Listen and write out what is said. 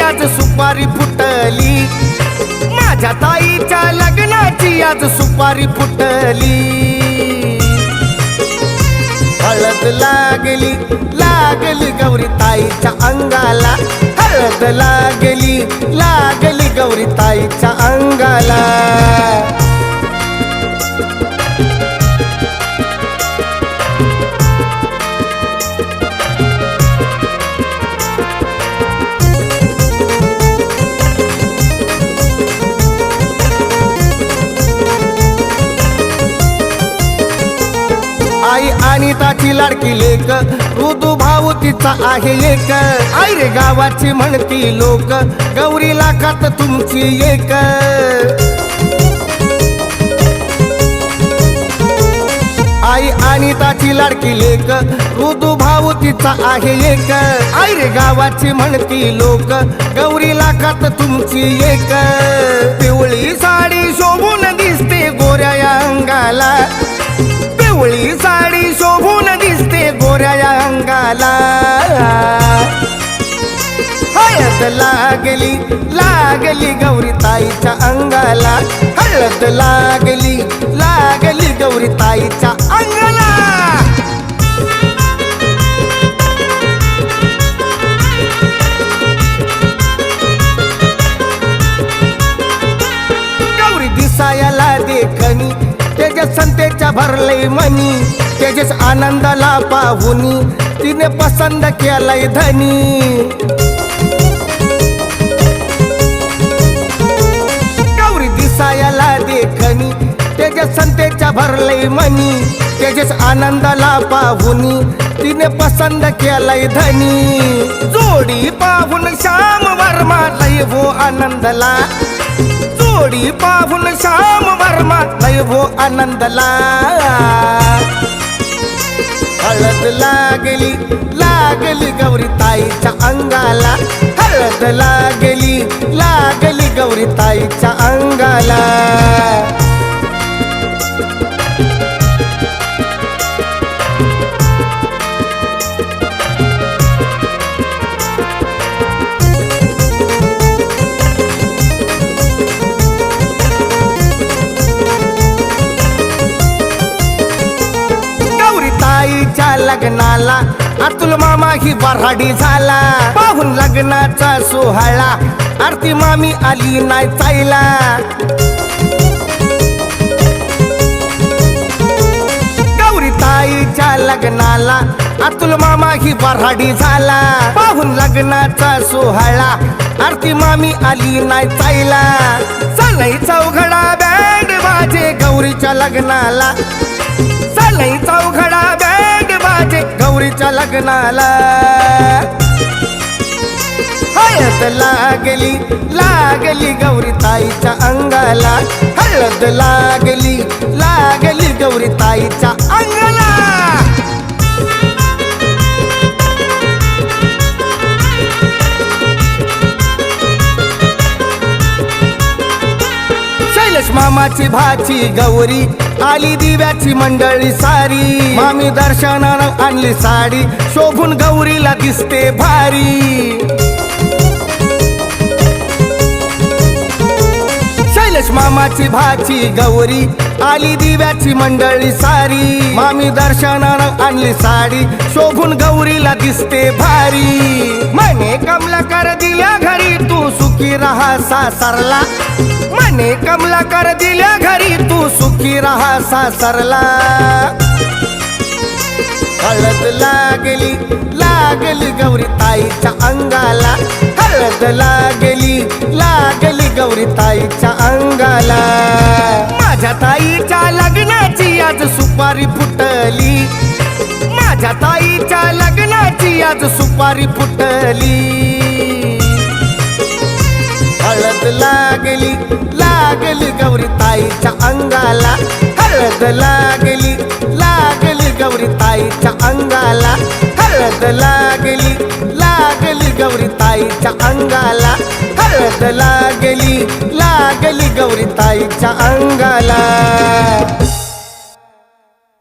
आज सुपारी फुटली. माझ्या ताईच्या लग्नाची आज सुपारी फुटली. हळद लागली लागली गौरी ताईच्या अंगाला. हळद लागली लागली गौरी ताईच्या अंगाला. आई आणि ताची लाडकी लेक. ऋतू भाऊ तिचा आहे एक. आई रे गावाची म्हणती लोक गौरी लाखात तुमची एक. आई आणि ताची लाडकी लेक ऋतू भाऊ तिचा आहे एक. आई रे गावाची म्हणती लोक गौरी लाखात तुमची एक. पिवळी साडी शोभून दिसते गोऱ्या अंगाला. लागली लागली गौरी ताईच्या अंगाला. हळद लागली लागली गौरी ताईच्या अंगाला. गौरी दिसायला देखणी तेजस संतेच्या भरलय मनी. त्याच्याच आनंदाला पाहुनी तिने पसंद केलाय धनी. संतेच्या मनी. त्याच्याच आनंदाला पाहुनी तिने पसंद केलाय धनी. जोडी पाहून श्याम वर्मा लय भो आनंदला. जोडी पाहून श्याम वर्मा लय भो आनंदला. हळद लागली लागली गौरी ताईच्या अंगाला. हळद लागली लागली गौरी ताईच्या अंगाला. लग्नाला अतुल मामा ही वराडी झाला. पाहून लग्नाचा सोहळा आरती मामी आली नाही चायला लग्नाला. अतुल मामा ही बराडी झाला. पाहून लग्नाचा सोहळा. आरती मामी आली नाही चायला चालई चौघडा बँड बाजे गौरीच्या लग्नाला. चालई चौघडा बँड बाजे गौरीच्या लग्नाला. हळद लागली लागली गौरी ताईच्या अंगाला. हळद लागली लागली गौरी ताईच्या अंगाला. मामाची भाची गौरी आली दिव्याची मंडळी सारी. मामी दर्शनानं आणली साडी शोभून गौरीला दिसते भारी. शैलेश मामाची भाची गौरी आली दिव्याची मंडळी सारी. मामी दर्शनानं आणली साडी शोभून गौरीला दिसते भारी. मने कमला कर दिल्या घरी तू सुखी राहा सासरला मने कमला कर दिल्या घरी तू सुखी राहा सासरला हळद लागली लागली गौरी ताईच्या अंगाला. हळद लागली लागली गौरी ताईच्या अंगाला. माझ्या ताईच्या लग्नाची आज सुपारी फुटली. माझ्या ताईच्या लग्नाची आज सुपारी फुटली. लागली लागली गौरी ताईच्या अंगाला. हळद लागली लागली गौरी ताईच्या अंगाला. हळद लागली लागली गौरी ताईच्या अंगाला. हळद लागली लागली गौरी ताईच्या अंगाला.